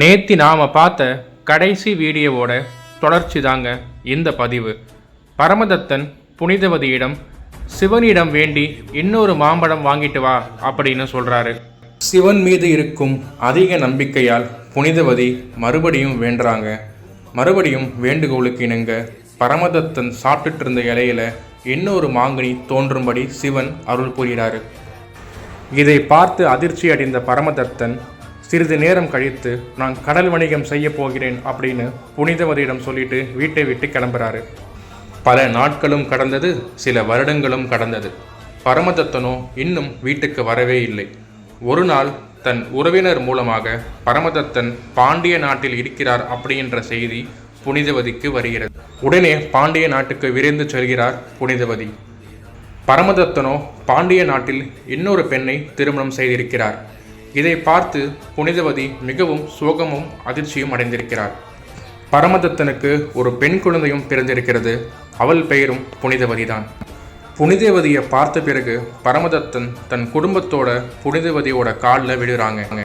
நேத்தி நாம் பார்த்த கடைசி வீடியோவோட தொடர்ச்சி தாங்க இந்த பதிவு. பரமதத்தன் புனிதவதியிடம் சிவனிடம் வேண்டி இன்னொரு மாம்பழம் வாங்கிட்டு வா அப்படின்னு சொல்கிறாரு சிவன் மீது இருக்கும் அதிக நம்பிக்கையால் புனிதவதி மறுபடியும் வேண்டுறாங்க. மறுபடியும் வேண்டுகோளுக்கு இணங்க பரமதத்தன் சாப்பிட்டுட்டு இருந்த இலையில இன்னொரு மாங்கனி தோன்றும்படி சிவன் அருள் புரிகிறாரு. இதை பார்த்து அதிர்ச்சி அடைந்த பரமதத்தன் சிறிது நேரம் கழித்து நான் கடல் வணிகம் செய்ய போகிறேன் அப்படின்னு புனிதவதியிடம் சொல்லிட்டு வீட்டை விட்டு கிளம்புறாரு. பல நாட்களும் கடந்தது சில வருடங்களும் கடந்தது. பரமதத்தனோ இன்னும் வீட்டுக்கு வரவே இல்லை. ஒரு நாள் தன் உறவினர் மூலமாக பரமதத்தன் பாண்டிய நாட்டில் இருக்கிறார் அப்படின்ற செய்தி புனிதவதிக்கு வருகிறது. உடனே பாண்டிய நாட்டுக்கு விரைந்து செல்கிறார் புனிதவதி. பரமதத்தனோ பாண்டிய நாட்டில் இன்னொரு பெண்ணை திருமணம் செய்திருக்கிறார். இதை பார்த்து புனிதவதி மிகவும் சோகமும் அதிர்ச்சியும் அடைந்திருக்கிறார் பரமதத்தனுக்கு ஒரு பெண் குழந்தையும் பிறந்திருக்கிறது. அவள் பெயரும் புனிதவதிதான். புனிதவதியை பார்த்த பிறகு பரமதத்தன் தன் குடும்பத்தோட புனிதவதியோட காலில் விழுறாங்க.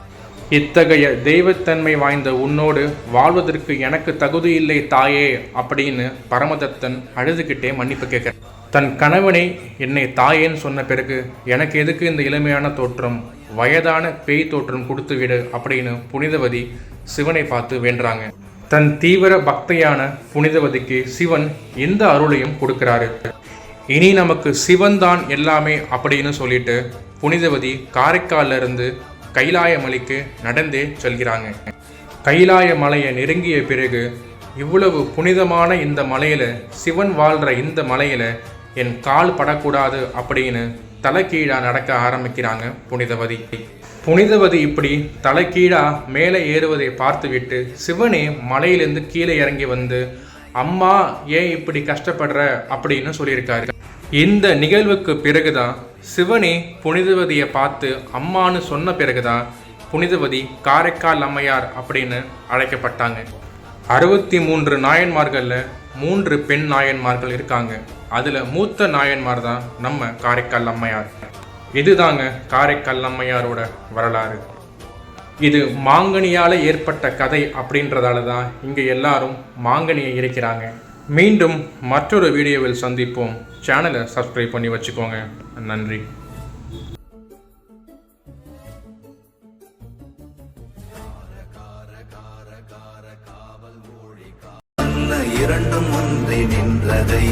இத்தகைய தெய்வத்தன்மை வாய்ந்த உன்னோடு வாழ்வதற்கு எனக்கு தகுதி இல்லை தாயே அப்படின்னு பரமதத்தன் அழுதுகிட்டே மன்னிப்பு கேட்கிறார். தன் கணவனை என்னை தாயேன்னு சொன்ன பிறகு எனக்கு எதுக்கு இந்த இளமையான தோற்றம்? வயதான பேய் தோற்றம் கொடுத்து விடு அப்படின்னு புனிதவதி சிவனை பார்த்து வேண்டுறாங்க. தன் தீவிர பக்தையான புனிதவதிக்கு சிவன் எந்த அருளையும் கொடுக்கிறாரு. இனி நமக்கு சிவன் தான் எல்லாமே அப்படின்னு சொல்லிட்டு புனிதவதி காரைக்காலில் இருந்து கைலாய மலைக்கு நடந்தே செல்கிறாங்க. கைலாய மலையை நெருங்கிய பிறகு இவ்வளவு புனிதமான இந்த மலையில் சிவன் வாழ்கிற இந்த மலையில் என் கால் படக்கூடாது அப்படின்னு தலைகீழா நடக்க ஆரம்பிக்கிறாங்க புனிதவதி. புனிதவதி இப்படி தலைகீழா மேலே ஏறுவதை பார்த்துவிட்டு சிவனே மலையிலிருந்து கீழே இறங்கி வந்து அம்மா ஏன் இப்படி கஷ்டப்படுற? அப்படின்னு சொல்லியிருக்காரு. இந்த நிகழ்வுக்கு பிறகுதான் சிவனே புனிதவதியை பார்த்து அம்மான்னு சொன்ன பிறகுதான் புனிதவதி காரைக்கால் அம்மையார் அப்படின்னு அழைக்கப்பட்டாங்க. அறுபத்தி மூன்று நாயன்மார்களில் மூன்று பெண் நாயன்மார்கள் இருக்காங்க. அதில் மூத்த நாயன்மார் தான் நம்ம காரைக்கால் அம்மையார் இதுதாங்க காரைக்கால் அம்மையாரோட வரலாறு. இது மாங்கனியால் ஏற்பட்ட கதை அப்படின்றதால தான் இங்கே எல்லாரும் மாங்கனியை இருக்கிறாங்க மீண்டும் மற்றொரு வீடியோவில் சந்திப்போம். சேனலை சப்ஸ்கிரைப் பண்ணி வச்சுக்கோங்க. நன்றி. இரண்டும் ஒன்றி நின்றதை